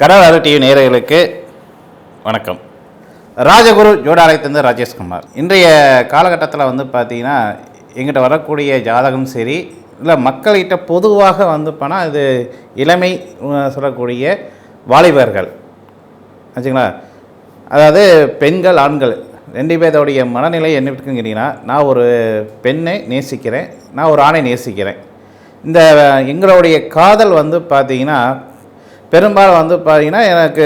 கடலாறு TV நேயர்களுக்கு வணக்கம். ராஜகுரு ஜோடாலயத்திலிருந்து ராஜேஷ்குமார் இன்றைய காலகட்டத்தில் வந்து பார்த்தீங்கன்னா எங்கிட்ட வரக்கூடிய ஜாதகம் சரி இல்லை மக்கள்கிட்ட பொதுவாக வந்து போனால் இது இளமை சொல்லக்கூடிய வாலிபர்கள். ஆச்சுங்களா? அதாவது பெண்கள் ஆண்கள் ரெண்டு பேர்த்தோடைய மனநிலை என்ன இருக்குங்கிறீங்கன்னா நான் ஒரு பெண்ணை நேசிக்கிறேன் நான் ஒரு ஆணை நேசிக்கிறேன். இந்த எங்களுடைய காதல் வந்து பார்த்தீங்கன்னா பெரும்பாலும் வந்து பார்த்தீங்கன்னா எனக்கு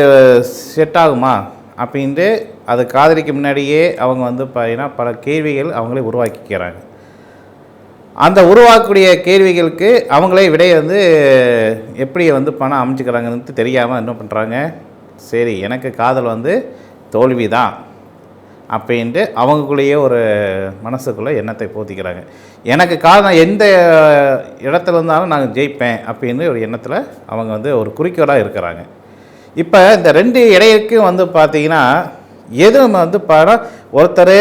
செட் ஆகுமா? அப்படின்ட்டு அது காதலிக்கு முன்னாடியே அவங்க வந்து பார்த்தீங்கன்னா பல கேள்விகள் அவங்களே உருவாக்கிக்கிறாங்க. அந்த உருவாக்கக்கூடிய கேள்விகளுக்கு அவங்களே விடையை வந்து எப்படி வந்து பணம் அமைச்சுக்கிறாங்கன்னு தெரியாமல் என்ன பண்ணுறாங்க சரி எனக்கு காதல் வந்து தோல்வி தான் அப்படின்ட்டு அவங்களுக்குள்ளேயே ஒரு மனசுக்குள்ளே எண்ணத்தை போத்திக்கிறாங்க. எனக்கு காரணம் எந்த இடத்துல இருந்தாலும் நான் ஜெயிப்பேன் அப்படின்னு ஒரு எண்ணத்தில் அவங்க வந்து ஒரு குறிக்கோளாக இருக்கிறாங்க. இப்போ இந்த ரெண்டு இடையிற்கும் வந்து பார்த்தீங்கன்னா எதுவும் வந்து பாரு ஒருத்தர்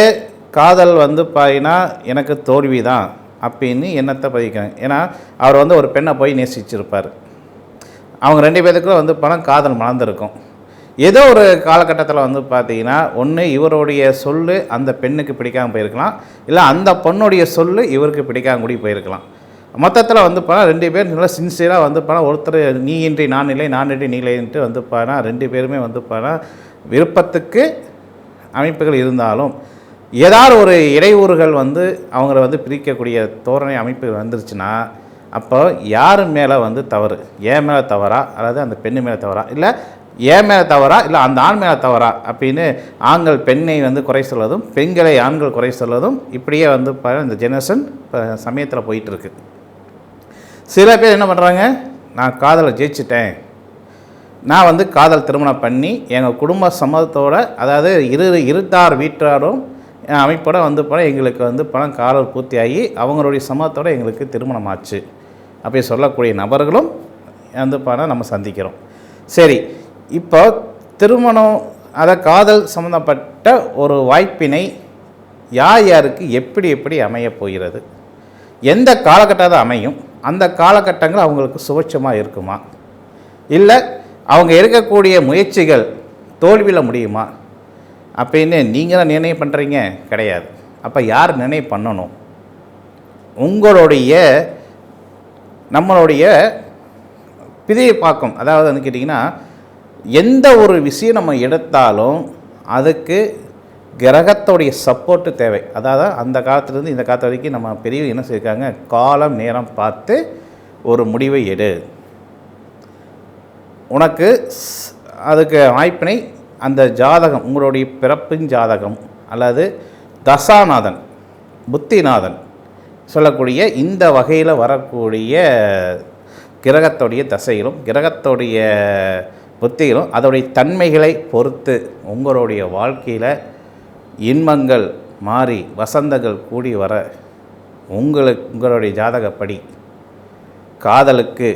காதல் வந்து பார்த்தீங்கன்னா எனக்கு தோல்வி தான் அப்படின்னு எண்ணத்தை பதிக்கிறாங்க. ஏன்னா அவர் வந்து ஒரு பெண்ணை போய் நேசிச்சிருப்பார். அவங்க ரெண்டு பேருக்குள்ள வந்து பணம் காதல் மலர்ந்துருக்கும். ஏதோ ஒரு காலகட்டத்தில் வந்து பார்த்தீங்கன்னா ஒன்று இவருடைய சொல்லு அந்த பெண்ணுக்கு பிடிக்காமல் போயிருக்கலாம். இல்லை அந்த பொண்ணுடைய சொல்லு இவருக்கு பிடிக்காம கூடி போயிருக்கலாம். மொத்தத்தில் வந்து பார்த்தா ரெண்டு பேர் நல்லா சின்சியராக வந்து பார்த்தா ஒருத்தர் நீ இன்றி நான் இல்லை நான் இன்றி நீ இல்லைன்ட்டு வந்து போனால் ரெண்டு பேருமே வந்து பார்த்தா விருப்பத்துக்கு அமைப்புகள் இருந்தாலும் ஏதாவது ஒரு இடையூறுகள் வந்து அவங்கள வந்து பிரிக்கக்கூடிய தோரணை அமைப்பு வந்துருச்சுன்னா அப்போ யார் மேலே வந்து தவறு? ஏன் மேலே தவறா? அதாவது அந்த பெண்ணு மேலே தவறா? இல்லை ஏன் மேலே தவறா? இல்லை அந்த ஆண் மேலே தவறா? அப்படின்னு ஆண்கள் பெண்ணை வந்து குறை சொல்வதும் பெண்களை ஆண்கள் குறை சொல்வதும் இப்படியே வந்து ப- இந்த ஜெனரேஷன் இப்போ சமயத்தில் போயிட்டுருக்கு. சில பேர் என்ன பண்ணுறாங்க நான் காதலை ஜெயிச்சிட்டேன். நான் வந்து காதல் திருமணம் பண்ணி எங்கள் குடும்ப சம்மதத்தோட அதாவது இரு இருட்டார் வீட்டாரும் என் அமைப்போட வந்து போனால் எங்களுக்கு வந்து பணம் காதல் பூர்த்தியாகி அவங்களுடைய சம்மதத்தோடு எங்களுக்கு திருமணம் ஆச்சு. அப்படி சொல்லக்கூடிய நபர்களும் வந்து பணம் நம்ம சந்திக்கிறோம். சரி இப்போ திருமணம் அதை காதல் சம்மந்தப்பட்ட ஒரு வாய்ப்பினை யார் யாருக்கு எப்படி எப்படி அமையப் போகிறது? எந்த காலகட்டத்தை அமையும்? அந்த காலகட்டங்கள் அவங்களுக்கு சுபட்சமாக இருக்குமா? இல்லை அவங்க இருக்கக்கூடிய முயற்சிகள் தோல்வியில் முடியுமா? அப்படின்னு நீங்கள் தான் நிர்ணயம் பண்ணுறீங்க கிடையாது. அப்போ யார் நிர்ணயம் பண்ணணும்? உங்களுடைய நம்மளுடைய பிதையை பார்க்கும். அதாவது வந்து கேட்டிங்கன்னா எந்த ஒரு விஷயம் நம்ம எடுத்தாலும் அதுக்கு கிரகத்தோடைய சப்போர்ட்டு தேவை. அதாவது அந்த காலத்துலேருந்து இந்த காலத்து வரைக்கும் நம்ம பெரிய என்ன செய்யிருக்காங்க காலம் நேரம் பார்த்து ஒரு முடிவை எடு. உனக்கு ஸ்- அதுக்கு வாய்ப்பினை அந்த ஜாதகம் உங்களுடைய பிறப்பின் ஜாதகம் அல்லது தசாநாதன் புத்திநாதன் சொல்லக்கூடிய இந்த வகையில் வரக்கூடிய கிரகத்துடைய தசைகளும் கிரகத்துடைய புத்திகளும் அதோடைய தன்மைகளை பொறுத்து உங்களுடைய வாழ்க்கையில் இன்பங்கள் மாறி வசந்தங்கள் கூடி வர உங்களுக்கு உங்களுடைய ஜாதகப்படி காதலுக்கு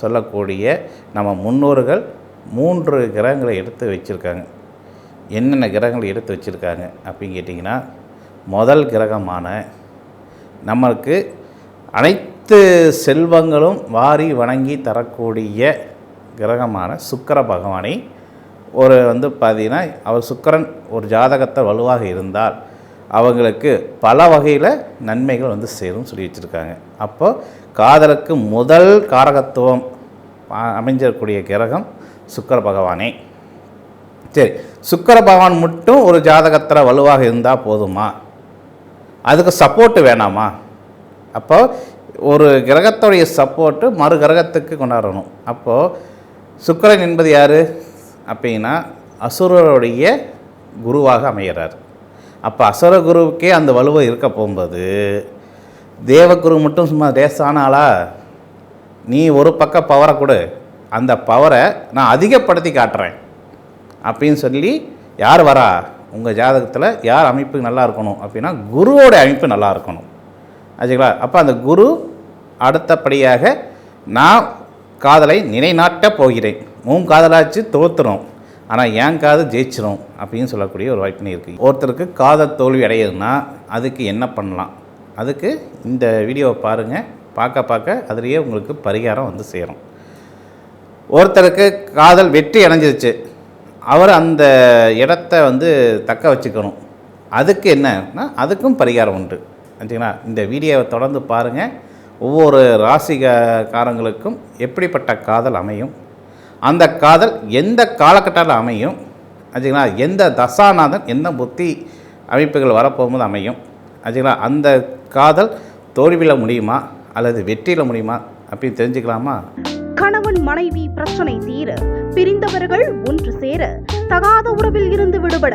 சொல்லக்கூடிய நம்ம முன்னோர்கள் மூன்று கிரகங்களை எடுத்து வச்சுருக்காங்க. என்னென்ன கிரகங்களை எடுத்து வச்சுருக்காங்க அப்படின்னு கேட்டிங்கன்னா முதல் கிரகமான நம்மளுக்கு அனைத்து செல்வங்களும் வாரி வணங்கி தரக்கூடிய கிரகமான சுக்கர பகவானை ஒரு வந்து பார்த்தீங்கன்னா அவர் சுக்கரன் ஒரு ஜாதகத்தை வலுவாக இருந்தால் அவங்களுக்கு பல வகையில் நன்மைகள் வந்து சேரும் சொல்லி வச்சுருக்காங்க. அப்போ காதலுக்கு முதல் காரகத்துவம் அ- கிரகம் சுக்கர பகவானே. சரி சுக்கர பகவான் மட்டும் ஒரு ஜாதகத்தில் வலுவாக இருந்தால் போதுமா? அதுக்கு சப்போர்ட்டு வேணாமா? அப்போ ஒரு கிரகத்துடைய சப்போர்ட்டு மறு கிரகத்துக்கு கொண்டாடணும். அப்போது சுக்கரன் என்பது யார்? அப்படின்னா அசுரருடைய குருவாக அமைகிறார் அப்போ அசுர குருவுக்கே அந்த வலுவை இருக்க போகும்போது தேவகுரு மட்டும் சும்மா லேசான நீ ஒரு பக்கம் பவரை கொடு அந்த பவரை நான் அதிகப்படுத்தி காட்டுறேன். அப்படின்னு சொல்லி யார் வரா? உங்கள் ஜாதகத்தில் யார் அமைப்பு நல்லா இருக்கணும்? அப்படின்னா குருவோட அமைப்பு நல்லா இருக்கணும். ஆச்சுங்களா? அப்போ அந்த குரு அடுத்தபடியாக நான் காதலை நிலைநாட்டப் போகிறேன். உன் காதலாச்சு தோற்றுறோம் ஆனால் என் காது ஜெயிச்சிரும் அப்படின்னு சொல்லக்கூடிய ஒரு வாய்ப்பு இருக்குது ஒருத்தருக்கு காதல் தோல்வி அடையுதுன்னா அதுக்கு என்ன பண்ணலாம்? அதுக்கு இந்த வீடியோவை பாருங்கள் பார்க்க பார்க்க அதுலேயே உங்களுக்கு பரிகாரம் வந்து சேரும். ஒருத்தருக்கு காதல் வெற்றி அடைஞ்சிருச்சு. அவர் அந்த இடத்த வந்து தக்க வச்சுக்கணும். அதுக்கு என்னன்னா அதுக்கும் பரிகாரம் உண்டு. சரிங்களா? இந்த வீடியோவை தொடர்ந்து பாருங்கள் ஒவ்வொரு ராசிகாரங்களுக்கும் எப்படிப்பட்ட காதல் அமையும்? அந்த காதல் எந்த காலகட்டத்தில் அமையும்? சரிங்களா எந்த தசாநாதன் எந்த புத்தி அமைப்புகள் வரப்போகும்போது அமையும்? சரிங்களா அந்த காதல் தோல்வியில் முடியுமா? அல்லது வெற்றியில் முடியுமா? அப்படின்னு தெரிஞ்சுக்கலாமா? கணவன் மனைவி பிரச்சனை தீர பிரிந்தவர்கள் ஒன்று சேர தகாத உறவில் இருந்து விடுபட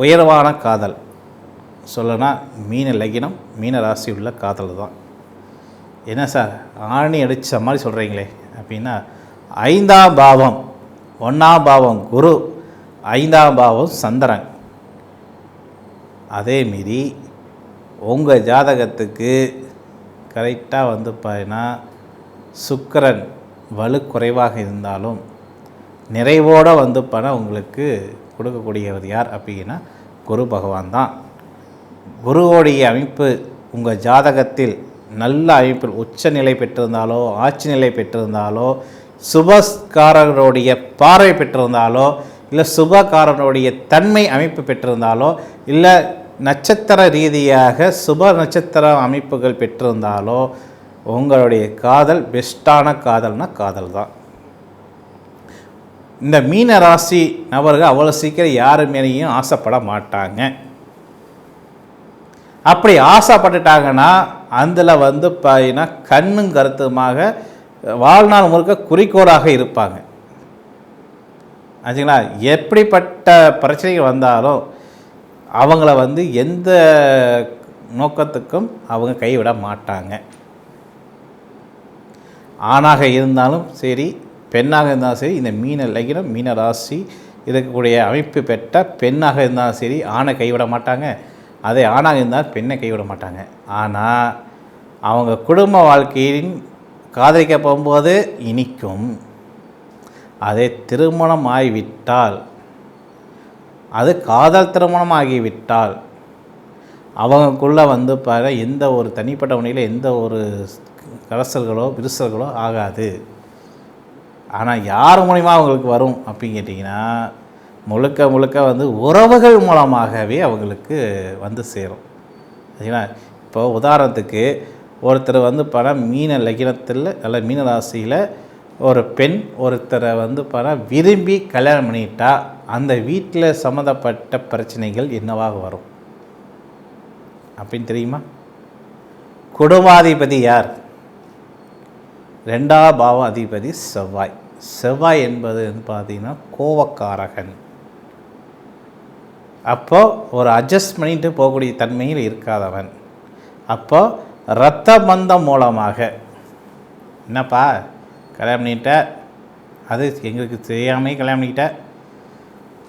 உயர்வான காதல். சொல்லனா மீன லக்கினம் மீன ராசி உள்ள காதல் தான். என்ன சார்? ஆணி அடித்த மாதிரி சொல்கிறீங்களே அப்படின்னா ஐந்தாம் பாவம் ஒன்றாம் பாவம் குரு ஐந்தாம் பாவம் சந்திரன். அதே உங்கள் ஜாதகத்துக்கு கரெக்டாக வந்து பார்த்தீங்கன்னா சுக்கரன் வலு குறைவாக இருந்தாலும் நிறைவோடு வந்து பணம் உங்களுக்கு கொடுக்கக்கூடியவர் யார் அப்படின்னா குரு பகவான் தான். குருவோடைய அமைப்பு உங்கள் ஜாதகத்தில் நல்ல அமைப்பில் உச்ச நிலை பெற்றிருந்தாலோ ஆட்சி நிலை பெற்றிருந்தாலோ சுபஸ்காரருடைய பார்வை பெற்றிருந்தாலோ இல்லை சுபகாரனுடைய தன்மை அமைப்பு பெற்றிருந்தாலோ இல்லை நட்சத்திர ரீதியாக சுப நட்சத்திர அமைப்புகள் பெற்றிருந்தாலோ உங்களுடைய காதல் பெஸ்ட்டான காதல்னால் காதல் தான் இந்த மீன ராசி நபர்கள் அவ்வளோ சீக்கிரம் யார் மேலேயும் ஆசைப்பட மாட்டாங்க. அப்படி ஆசைப்பட்டுட்டாங்கன்னா அதில் வந்து பார்த்தீங்கன்னா கண்ணும் கருத்துமாக வாழ்நாள் முழுக்க குறிக்கோளாக இருப்பாங்க. ஆச்சுங்களா? எப்படிப்பட்ட பிரச்சனைகள் வந்தாலும் அவங்கள வந்து எந்த நோக்கத்துக்கும் அவங்க கைவிட மாட்டாங்க. ஆணாக இருந்தாலும் சரி பெண்ணாக இருந்தாலும் சரி இந்த மீன லகினம் மீன ராசி இருக்கக்கூடிய அமைப்பு பெற்ற பெண்ணாக இருந்தாலும் சரி ஆணை கைவிட மாட்டாங்க. அதே ஆணாக இருந்தால் பெண்ணை கைவிட மாட்டாங்க. ஆனால் அவங்க குடும்ப வாழ்க்கையின் காதலிக்க போகும்போது இனிக்கும். அதே திருமணம் ஆகிவிட்டால் அது காதல் திருமணம் ஆகிவிட்டால் அவங்களுக்குள்ளே வந்து பாரு எந்த ஒரு தனிப்பட்ட முறையில் எந்த ஒரு கரசல்களோ விரிசல்களோ ஆகாது. ஆனால் யார் மூலிமா அவங்களுக்கு வரும் அப்படின்னு கேட்டிங்கன்னா முழுக்க முழுக்க வந்து உறவுகள் மூலமாகவே அவங்களுக்கு வந்து சேரும். சரிங்களா? இப்போ உதாரணத்துக்கு ஒருத்தர் வந்து பணம் மீன லகினத்தில் அல்ல மீன ராசியில் ஒரு பெண் ஒருத்தரை வந்து பணம் விரும்பி கல்யாணம் பண்ணிட்டா அந்த வீட்டில் சம்மந்தப்பட்ட பிரச்சனைகள் என்னவாக வரும்? அப்படின்னு தெரியுமா? குடும்பாதிபதி யார்? ரெண்டாம் பாவ அதிபதி செவ்வாய். செவ்வாய் என்பது வந்து பார்த்தீங்கன்னா கோவக்காரகன். அப்போது ஒரு அட்ஜஸ்ட் பண்ணிட்டு போகக்கூடிய தன்மையில் இருக்காதவன். அப்போது இரத்த பந்தம் மூலமாக. என்னப்பா? கல்யாணம் பண்ணிட்ட? அது எங்களுக்கு தெரியாமே கல்யாணம் பண்ணிக்கிட்ட?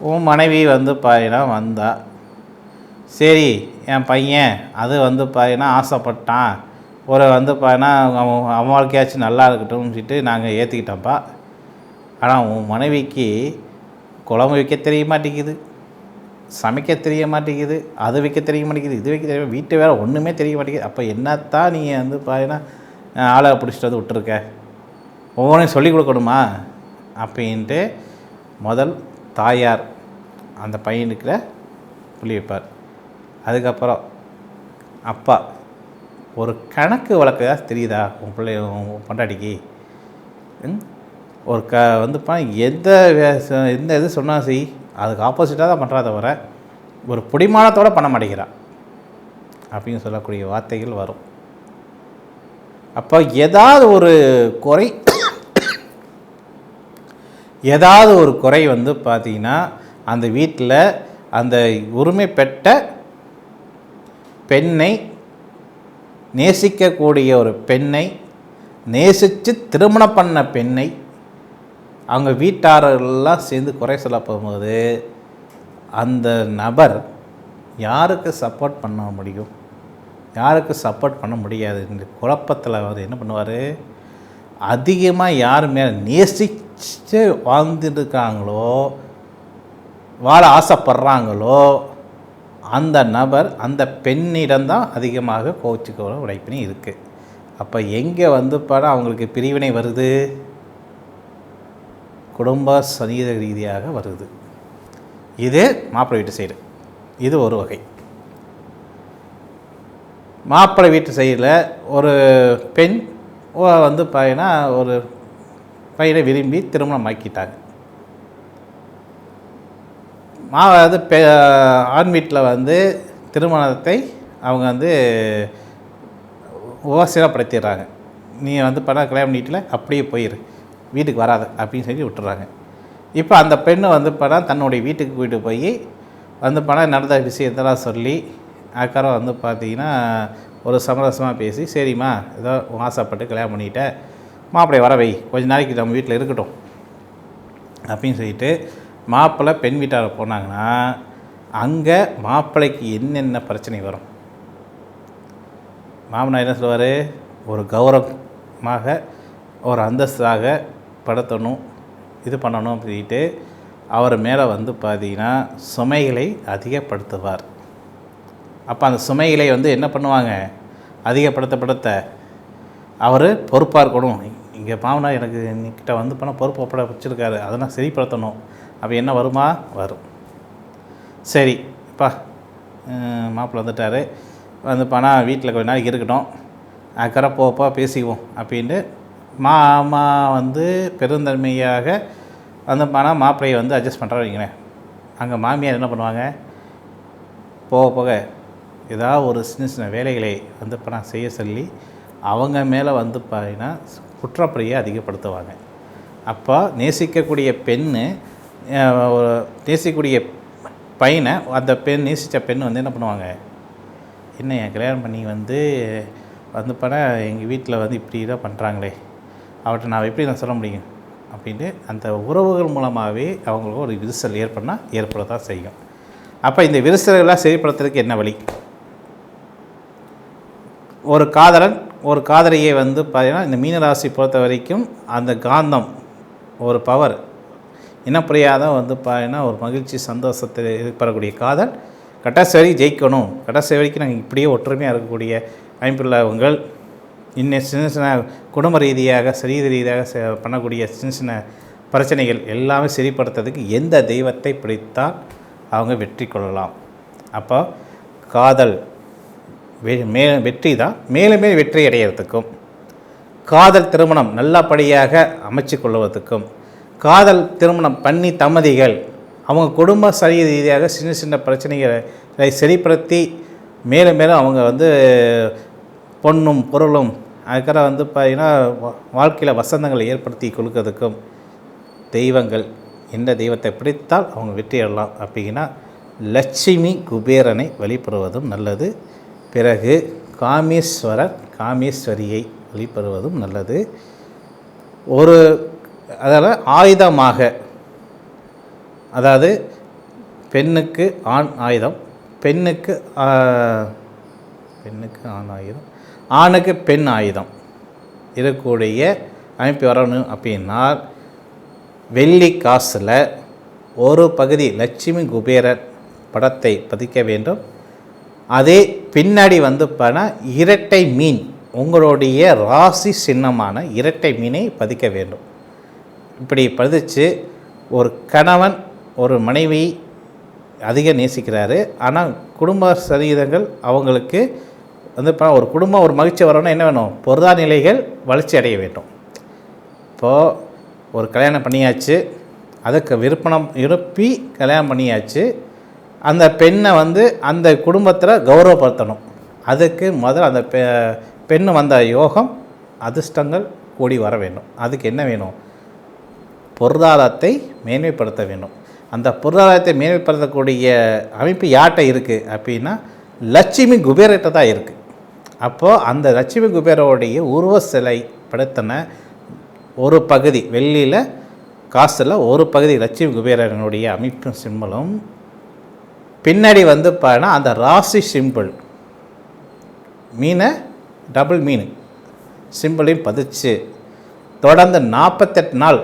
உன் மனைவி வந்து பாயினா வந்தா. சரி என் பையன் அது வந்து பாயினா ஆசைப்பட்டான். ஒரு வந்து பாயினா அவன் அவன் வாழ்க்கையாச்சும் நல்லா இருக்கட்டும்னு சொல்லிட்டு நாங்கள் ஏற்றிக்கிட்டோம்ப்பா ஆனால் உன் மனைவிக்கு குழம்பு வைக்க தெரிய மாட்டேங்குது சமைக்க தெரிய மாட்டேங்குது அது வைக்க தெரிய மாட்டேங்குது இது வைக்க தெரிய வீட்டு வேலை ஒன்றுமே தெரிய மாட்டேங்குது. அப்போ என்னத்தான் நீ வந்து பாருன்னா ஆளை பிடிச்சிட்டு வந்து விட்டுருக்க? ஒவ்வொன்றையும் சொல்லிக் கொடுக்கணுமா? அப்படின்ட்டு முதல் தாயார் அந்த பையனுக்குள்ள புள்ளி வைப்பார். அதுக்கப்புறம் அப்பா. ஒரு கணக்கு வழக்கு ஏதாவது தெரியுதா? உன் பிள்ளை உன் பொண்டாட்டிக்கு? ம்? ஒரு க வந்து எந்த எந்த இது சொன்னால் செய் அதுக்கு ஆப்போசிட்டாக தான் பண்ணுறா தவிர ஒரு பிடிமானத்தோடு பண்ண மாட்டேங்கிறான் அப்படின்னு சொல்லக்கூடிய வார்த்தைகள் வரும். அப்போ ஏதாவது ஒரு குறை ஏதாவது ஒரு குறை வந்து பார்த்தீங்கன்னா அந்த வீட்டில் அந்த உரிமை பெற்ற பெண்ணை நேசிக்கக்கூடிய ஒரு பெண்ணை நேசித்து திருமணம் பண்ண பெண்ணை அவங்க வீட்டாரெல்லாம் சேர்ந்து குறை சொல்ல போகும்போது அந்த நபர் யாருக்கு சப்போர்ட் பண்ண முடியும்? யாருக்கு சப்போர்ட் பண்ண முடியாது? இந்த குழப்பத்தில் அவர் என்ன பண்ணுவார்? அதிகமாக யார் மேலே நேசித்து வாழ்ந்துட்டு இருக்காங்களோ வாழ ஆசைப்படுறாங்களோ அந்த நபர் அந்த பெண்ணிடம்தான் அதிகமாக கோச்சிக்கோட உடைப்பினி இருக்குது அப்போ எங்கே வந்து படம் அவங்களுக்கு பிரிவினை வருது? குடும்ப சனீத ரீதியாக வருது. இது மாப்பிள்ளை வீட்டு சைடு. இது ஒரு வகை. மாப்பிள்ளை வீட்டு சைடில் ஒரு பெண் ஓ- வந்து பார்த்தீங்கன்னா ஒரு பையனை விரும்பி திருமணம் ஆக்கிட்டாங்க மா அது பெ ஆண் வீட்டில் வந்து திருமணத்தை அவங்க வந்து உபசிரப்படுத்திடுறாங்க. நீ வந்து பணம் கல்யாணம் பண்ணிட்டுல அப்படியே போயிரு. வீட்டுக்கு வராது அப்படின்னு சொல்லி விட்டுறாங்க இப்போ அந்த பெண்ணு வந்து பணம் தன்னுடைய வீட்டுக்கு போயிட்டு போய் வந்து பணம் நடந்த விஷயத்தெல்லாம் சொல்லி அதுக்கப்புறம் வந்து பார்த்தீங்கன்னா ஒரு சமரசமாக பேசி சரிம்மா ஏதோ ஆசைப்பட்டு கல்யாணம் பண்ணிட்டேன் மாப்பிள்ளை வர வை கொஞ்ச நாளைக்கு நம்ம வீட்டில் இருக்கட்டும் அப்படின்னு சொல்லிட்டு மாப்பிள்ளை பெண் வீட்டார் போனாங்கன்னா அங்கே மாப்பிள்ளைக்கு என்னென்ன பிரச்சனை வரும்? மாமனார் என்ன சொல்லுவார்? ஒரு கௌரவமாக ஒரு அந்தஸ்தாக படுத்தணும் இது பண்ணணும் அப்படின்ட்டு அவர் மேலே வந்து பார்த்தீங்கன்னா சுமைகளை அதிகப்படுத்துவார். அப்போ அந்த சுமைகளை வந்து என்ன பண்ணுவாங்க? அதிகப்படுத்தப்படுத்த அவர் பொறுப்பாக இருக்கணும். இங்கே மாமனார் எனக்கு என்கிட்ட வந்து பண்ண பொறுப்பு ஒப்பட வச்சுருக்காரு. அதெல்லாம் சரிப்படுத்தணும். அப்போ என்ன வருமா? வரும். சரி இப்போ மாப்பிள்ளை வந்துட்டார். வந்து பணம் வீட்டில் கொஞ்ச நாளைக்கு இருக்கட்டும். அக்கறை போப்பா பேசிக்குவோம் அப்படின்ட்டு மாமா வந்து பெருந்தன்மையாக வந்து பணம் மாப்பிள்ளையை வந்து அட்ஜஸ்ட் பண்ணுறா வைங்களேன். அங்கே மாமியார் என்ன பண்ணுவாங்க? போக போக ஏதாவது ஒரு சின்ன சின்ன வேலைகளை வந்து பணம் செய்ய சொல்லி அவங்க மேலே வந்து பார்த்தீங்கன்னா குற்றப்படியை அதிகப்படுத்துவாங்க. அப்போ நேசிக்கக்கூடிய பெண்ணு ஒரு நேசிக்கக்கூடிய பையனை அந்த பெண் நேசித்த பெண் வந்து என்ன பண்ணுவாங்க? என்ன என் கல்யாணம் பண்ணி வந்து வந்து பண்ண எங்கள் வீட்டில் வந்து இப்படி தான் பண்ணுறாங்களே அவர்கிட்ட நான் எப்படி நான் சொல்ல முடியும்? அப்படின்ட்டு அந்த உறவுகள் மூலமாகவே அவங்களுக்கு ஒரு விரிசல் ஏற்படனா ஏற்பட தான் செய்யும். அப்போ இந்த விரிசல்களாக சரிப்படுத்துறதுக்கு என்ன வழி? ஒரு காதலன் ஒரு காதலியை வந்து பார்த்திங்கன்னா இந்த மீனராசி பொறுத்த வரைக்கும் அந்த காந்தம் ஒரு பவர் இனப்புரியாத வந்து பார்த்தீங்கன்னா ஒரு மகிழ்ச்சி சந்தோஷத்தில் ஏற்படக்கூடிய காதல். கடைசி வரைக்கும் ஜெயிக்கணும். கடைசி வரைக்கும் நாங்கள் இப்படியே ஒற்றுமையாக இருக்கக்கூடிய அமைப்புள்ளவங்கள் இன்னும் சின்ன சின்ன குடும்ப ரீதியாக சரீர ரீதியாக பண்ணக்கூடிய சின்ன சின்ன பிரச்சனைகள் எல்லாமே சரிப்படுத்துறதுக்கு எந்த தெய்வத்தை பிடித்தால் அவங்க வெற்றி கொள்ளலாம். அப்போ காதல் வெ மே வெற்றி தான். மேலும் மேலும் வெற்றி அடையிறதுக்கும் காதல் திருமணம் நல்லபடியாக அமைச்சு கொள்வதற்கும் காதல் திருமணம் பண்ணி தம்மதிகள் அவங்க குடும்ப சரி ரீதியாக சின்ன சின்ன பிரச்சனைகளை சரிப்படுத்தி மேலும் மேலும் அவங்க வந்து பொண்ணும் பொருளும் அதுக்கப்புறம் வந்து பார்த்தீங்கன்னா வாழ்க்கையில் வசந்தங்களை ஏற்படுத்தி கொடுக்கறதுக்கும் தெய்வங்கள் எந்த தெய்வத்தை பிடித்தால் அவங்க வெற்றியிடலாம் அப்படின்னா லட்சுமி குபேரனை வழிபடுவதும் நல்லது. பிறகு காமேஸ்வரர் காமேஸ்வரியை வழிபடுவதும் நல்லது. ஒரு அதாவது ஆயுதமாக. அதாவது பெண்ணுக்கு ஆண் ஆயுதம் பெண்ணுக்கு பெண்ணுக்கு ஆண் ஆயுதம் ஆணுக்கு பெண் ஆயுதம். இருக்கக்கூடிய அமைப்பு வரணும் அப்படின்னா வெள்ளி காசில் ஒரு பகுதி லட்சுமி குபேரர் படத்தை பதிக்க வேண்டும். அதே பின்னாடி வந்து பார்த்தா இரட்டை மீன் உங்களுடைய ராசி சின்னமான இரட்டை மீனை பதிக்க வேண்டும். இப்படி பதிச்சு ஒரு கணவன் ஒரு மனைவி அதிக நேசிக்கிறாரு. ஆனால் குடும்ப சதவீதங்கள் அவங்களுக்கு வந்து இப்போ ஒரு குடும்பம் ஒரு மகிழ்ச்சி வரணும்னா என்ன வேணும்? பொருளாதார நிலைகள் வளர்ச்சி அடைய வேண்டும். இப்போது ஒரு கல்யாணம் பண்ணியாச்சு அதுக்கு விருப்பணம் இருப்பி கல்யாணம் பண்ணியாச்சு அந்த பெண்ணை வந்து அந்த குடும்பத்தில் கௌரவப்படுத்தணும். அதுக்கு முதல்ல அந்த பெ பெண்ணு வந்த யோகம் அதிர்ஷ்டங்கள் கூடி வர வேண்டும். அதுக்கு என்ன வேணும்? பொருளாதாரத்தை மேன்மைப்படுத்த வேண்டும். அந்த பொருளாதாரத்தை மேன்மைப்படுத்தக்கூடிய அமைப்பு யார்கிட்ட இருக்குது அப்படின்னா லட்சுமி குபேரர்கிட்ட தான் இருக்குது அப்போது அந்த லட்சுமி குபேரோடைய உருவ சிலை படுத்தின ஒரு பகுதி வெள்ளியில் காசில் ஒரு பகுதி லட்சுமி குபேரனுடைய அமைப்பும் சிம்பலும் பின்னாடி வந்து பார்த்தா அந்த ராசி சிம்பிள் மீனை டபுள் மீன் சிம்பிளையும் பதிச்சு தொடர்ந்து நாற்பத்தெட்டு நாள்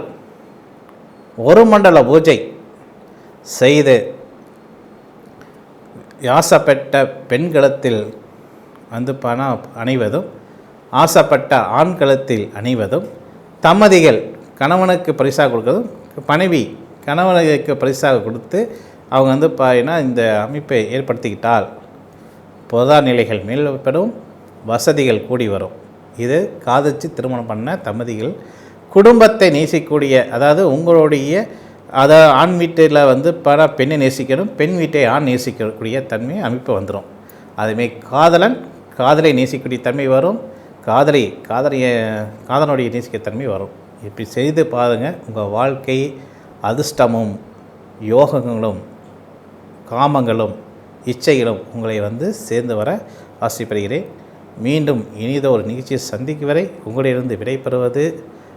ஒரு மண்டல பூஜை செய்து ஆசைப்பட்ட பெண்களத்தில் வந்து பணம் அணிவதும் ஆசைப்பட்ட ஆண்களத்தில் அணிவதும் தம்மதிகள் கணவனுக்கு பரிசாக கொடுக்கறதும் மனைவி கணவனுக்கு பரிசாக கொடுத்து அவங்க வந்து பார்த்தீங்கன்னா இந்த அமைப்பை ஏற்படுத்திக்கிட்டால் பொதா நிலைகள் மேல்படும் வசதிகள் கூடி வரும். இது காதச்சு திருமணம் பண்ண தம்பதிகள் குடும்பத்தை நேசிக்கக்கூடிய அதாவது உங்களுடைய அதாவது ஆண் வீட்டில் வந்து பல பெண்ணை நேசிக்கணும் பெண் வீட்டை ஆண் நேசிக்கக்கூடிய தன்மை அமைப்பு வந்துடும் அதுமாரி காதலன் காதலை நேசிக்கக்கூடிய தன்மை வரும். காதலை காதலைய காதலனுடைய நேசிக்க தன்மை வரும். இப்படி செய்து பாருங்கள் உங்கள் வாழ்க்கை அதிர்ஷ்டமும் யோகங்களும் காமங்களும் இச்சைகளும் உங்களை வந்து சேர்ந்து வர ஆசைப்படுகிறேன். மீண்டும் இனித ஒரு நிகழ்ச்சியை சந்திக்கும் வரை உங்களிடம் விடைபெறுவது